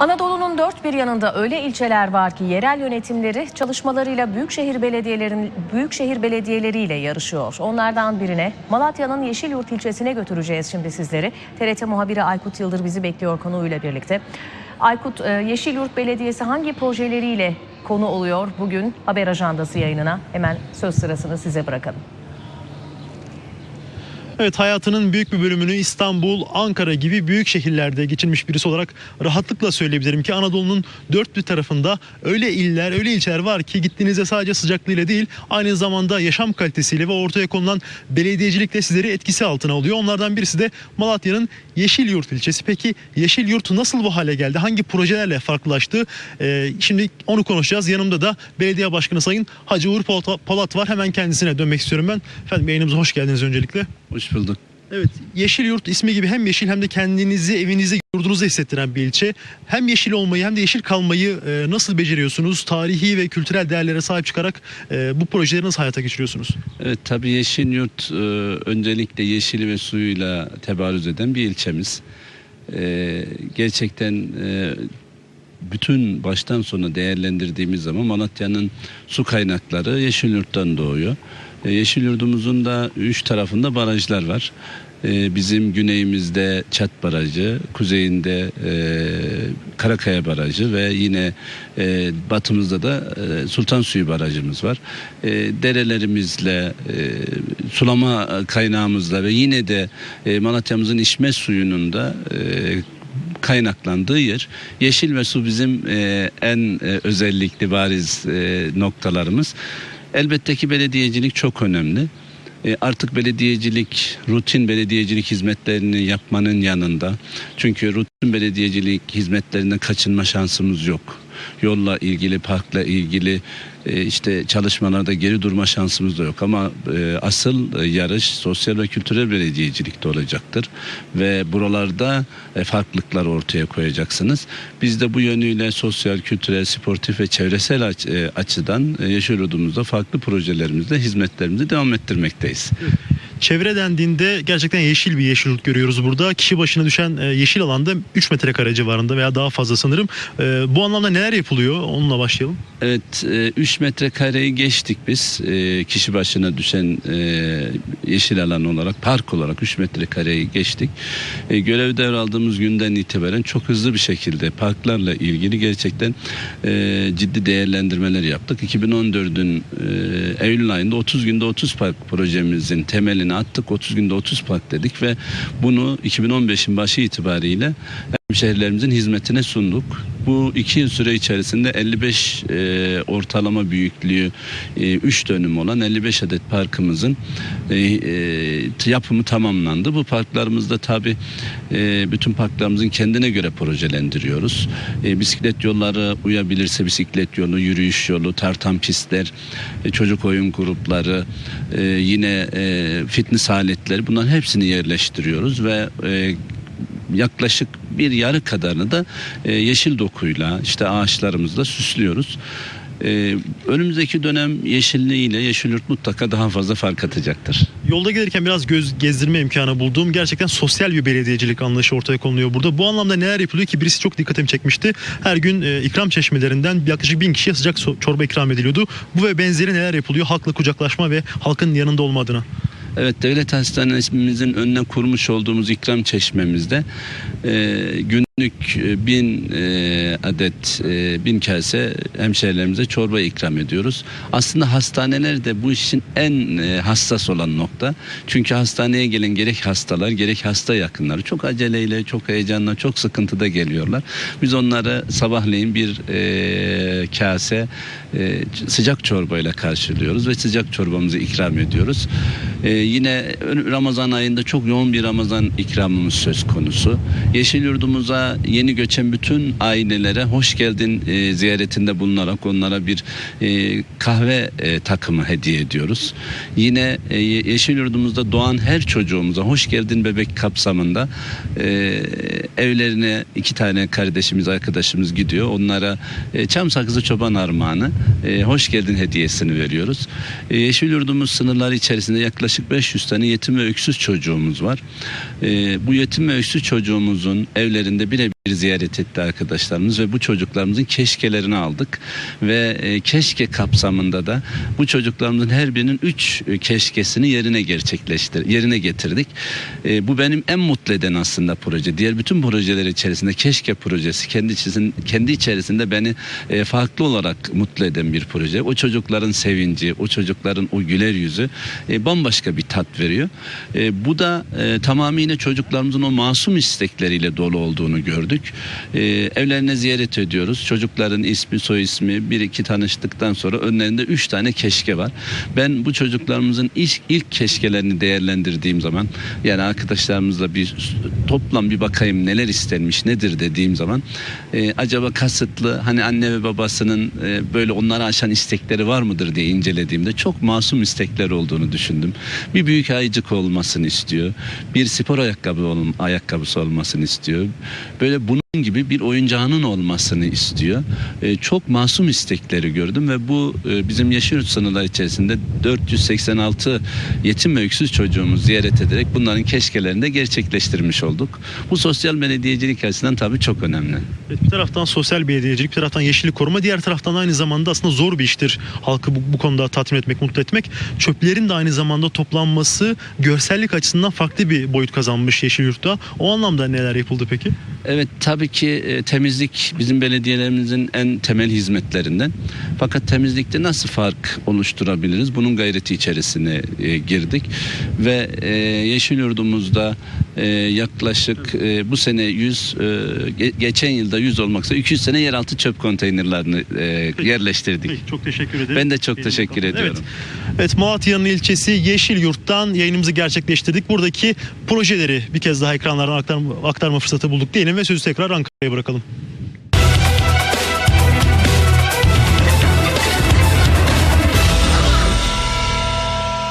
Anadolu'nun dört bir yanında öyle ilçeler var ki yerel yönetimleri çalışmalarıyla büyükşehir belediyelerin büyükşehir belediyeleriyle yarışıyor. Onlardan birine Malatya'nın Yeşilyurt ilçesine götüreceğiz şimdi sizleri. TRT muhabiri Aykut Yıldır bizi bekliyor konuyla birlikte. Aykut, e, Yeşilyurt Belediyesi hangi projeleriyle konu oluyor bugün haber ajandası yayınına? Hemen söz sırasını size bırakalım. Evet hayatının büyük bir bölümünü İstanbul, Ankara gibi büyük şehirlerde geçirmiş birisi olarak rahatlıkla söyleyebilirim ki Anadolu'nun dört bir tarafında öyle iller, öyle ilçeler var ki gittiğinizde sadece sıcaklığıyla değil aynı zamanda yaşam kalitesiyle ve ortaya konulan belediyecilikle sizleri etkisi altına alıyor. Onlardan birisi de Malatya'nın Yeşilyurt ilçesi. Peki Yeşilyurt nasıl bu hale geldi? Hangi projelerle farklılaştı? Ee, şimdi onu konuşacağız. Yanımda da belediye başkanı Sayın Hacı Uğur Polat var. Hemen kendisine dönmek istiyorum ben. Efendim yayınımıza hoş geldiniz öncelikle. Hoş bulduk. Evet, Yeşil Yurt ismi gibi hem yeşil hem de kendinizi evinizde yurdunuza hissettiren bir ilçe. Hem yeşil olmayı hem de yeşil kalmayı e, nasıl beceriyorsunuz? Tarihi ve kültürel değerlere sahip çıkarak e, bu projeleri nasıl hayata geçiriyorsunuz? Evet tabii Yeşil Yurt e, öncelikle yeşili ve suyuyla tebarüz eden bir ilçemiz. E, gerçekten e, bütün baştan sona değerlendirdiğimiz zaman Malatya'nın su kaynakları Yeşil Yurt'tan doğuyor. E, Yeşil Yurt'umuzun da üç tarafında barajlar var. E, bizim güneyimizde Çat Barajı, kuzeyinde e, Karakaya Barajı ve yine batımızda da Sultan Suyu Barajımız var. Derelerimizle, sulama kaynağımızla ve yine de Malatya'mızın içme suyunun da kaynaklandığı yer. Yeşil ve su bizim en özellikli bariz noktalarımız. Elbette ki belediyecilik çok önemli. E, artık belediyecilik, rutin belediyecilik hizmetlerini yapmanın yanında. Çünkü rutin belediyecilik hizmetlerinden kaçınma şansımız yok. Yolla ilgili, parkla ilgili e, işte çalışmalarda geri durma şansımız da yok. Ama e, asıl e, yarış sosyal ve kültürel belediyecilikte olacaktır. Ve buralarda farklılıklar ortaya koyacaksınız. Biz de bu yönüyle sosyal, kültürel, sportif ve çevresel aç- açıdan Yeşil Yurdumuzda farklı projelerimizde hizmetlerimizi devam ettirmekteyiz. Çevre dendiğinde gerçekten yeşil bir yeşil yurt görüyoruz burada. Kişi başına düşen e, yeşil alanda 3 metrekare civarında veya daha fazla sanırım. E, bu anlamda neler yapılıyor? Onunla başlayalım. Evet, 3 metrekareyi geçtik biz. E, Kişi başına düşen e, yeşil alan olarak, park olarak 3 metrekareyi geçtik. E, Görev devraldığımız günden itibaren çok hızlı bir şekilde parklarla ilgili gerçekten e, ciddi değerlendirmeler yaptık. 2014'ün e, Eylül ayında 30 günde 30 park projemizin temelini attık. 30 günde 30 park dedik ve bunu 2015'in başı itibariyle hemşehrilerimizin hizmetine sunduk. Bu iki yıl süre içerisinde 55 e, ortalama büyüklüğü 3 dönüm olan 55 adet parkımızın e, e, yapımı tamamlandı. Bu parklarımızda tabi bütün parklarımızın kendine göre projelendiriyoruz. E, bisiklet yolları uyabilirse bisiklet yolu, yürüyüş yolu, tartan pistler, e, çocuk oyun grupları, e, yine e, fitness aletleri bunların hepsini yerleştiriyoruz ve e, yaklaşık bir yarı kadarını da e, yeşil dokuyla işte ağaçlarımızla süslüyoruz. E, önümüzdeki dönem yeşilliğiyle Yeşilyurt mutlaka daha fazla fark atacaktır. Yolda gelirken biraz göz gezdirme imkanı bulduğum gerçekten sosyal bir belediyecilik anlayışı ortaya konuluyor burada. Bu anlamda neler yapılıyor ki birisi çok dikkatimi çekmişti. Her gün e, ikram çeşmelerinden yaklaşık bin kişiye sıcak so- çorba ikram ediliyordu. Bu ve benzeri neler yapılıyor halkla kucaklaşma ve halkın yanında olma adına? Evet devlet hastanemizin önüne kurmuş olduğumuz ikram çeşmemizde e, günlük e, bin e, adet e, bin kase hemşehrilerimize çorba ikram ediyoruz. Aslında hastaneler de bu işin en hassas olan nokta. Çünkü hastaneye gelen gerek hastalar gerek hasta yakınları çok aceleyle çok heyecanla çok sıkıntıda geliyorlar. Biz onları sabahleyin bir kase e, sıcak çorbayla karşılıyoruz ve sıcak çorbamızı ikram ediyoruz. Yine Ramazan ayında çok yoğun bir Ramazan ikramımız söz konusu. Yeşil Yurdumuza yeni göçen bütün ailelere hoş geldin e, ziyaretinde bulunarak onlara bir e, kahve e, takımı hediye ediyoruz. Yine e, Yeşil Yurdumuzda doğan her çocuğumuza hoş geldin bebek kapsamında e, evlerine iki tane kardeşimiz arkadaşımız gidiyor. Onlara e, çam sakızı çoban armağanı e, hoş geldin hediyesini veriyoruz. E, Yeşil Yurdumuz sınırları içerisinde yaklaşık 500 tane yetim ve öksüz çocuğumuz var. E, bu yetim ve öksüz çocuğumuzun evlerinde bir ziyaret etti arkadaşlarımız ve bu çocuklarımızın keşkelerini aldık ve e, keşke kapsamında da bu çocuklarımızın her birinin üç e, keşkesini yerine gerçekleştir yerine getirdik. E, bu benim en mutlu eden aslında proje. Diğer bütün projeler içerisinde keşke projesi kendi içerisinde, kendi içerisinde beni farklı olarak mutlu eden bir proje. O çocukların sevinci, o çocukların o güler yüzü bambaşka bir tat veriyor. Bu da e, tamamıyla çocuklarımızın o masum istekleriyle dolu olduğunu gördük. E, evlerine ziyaret ediyoruz. Çocukların ismi, soy ismi, bir iki tanıştıktan sonra önlerinde üç tane keşke var. Ben bu çocuklarımızın ilk, ilk keşkelerini değerlendirdiğim zaman yani arkadaşlarımızla bir toplam bir bakayım neler istenmiş nedir dediğim zaman e, acaba kasıtlı hani anne ve babasının e, böyle onları aşan istekleri var mıdır diye incelediğimde çok masum istekler olduğunu düşündüm. Bir büyük ayıcık olmasını istiyor. Bir spor ayakkabı ayakkabısı olmasını istiyor. Böyle bunun gibi bir oyuncağının olmasını istiyor. E, çok masum istekleri gördüm ve bu e, bizim Yeşilyurt sınırları içerisinde 486 yetim ve öksüz çocuğumuzu ziyaret ederek bunların keşkelerini de gerçekleştirmiş olduk. Bu sosyal belediyecilik açısından tabii çok önemli. Evet, bir taraftan sosyal belediyecilik, bir taraftan yeşillik koruma, diğer taraftan aynı zamanda aslında zor bir iştir halkı bu, bu konuda tatmin etmek, mutlu etmek. Çöplerin de aynı zamanda toplanması görsellik açısından farklı bir boyut kazanmış Yeşilyurt'ta. O anlamda neler yapıldı peki? Evet tabii ki e, temizlik bizim belediyelerimizin en temel hizmetlerinden. Fakat temizlikte nasıl fark oluşturabiliriz? Bunun gayreti içerisine e, girdik ve e, Yeşil Yurdumuzda yaklaşık bu sene 100 e, ge- geçen yılda 100 olmak üzere 200 sene yeraltı çöp konteynerlerini Peki. yerleştirdik. Peki, çok teşekkür ederim. Ben de çok Elinize teşekkür sağlık. ediyorum. Evet. evet Malatya'nın ilçesi Yeşilyurt'tan yayınımızı gerçekleştirdik. Buradaki projeleri bir kez daha ekranlardan aktarma, aktarma fırsatı bulduk diyelim ve sözü tekrar Ankara'ya bırakalım.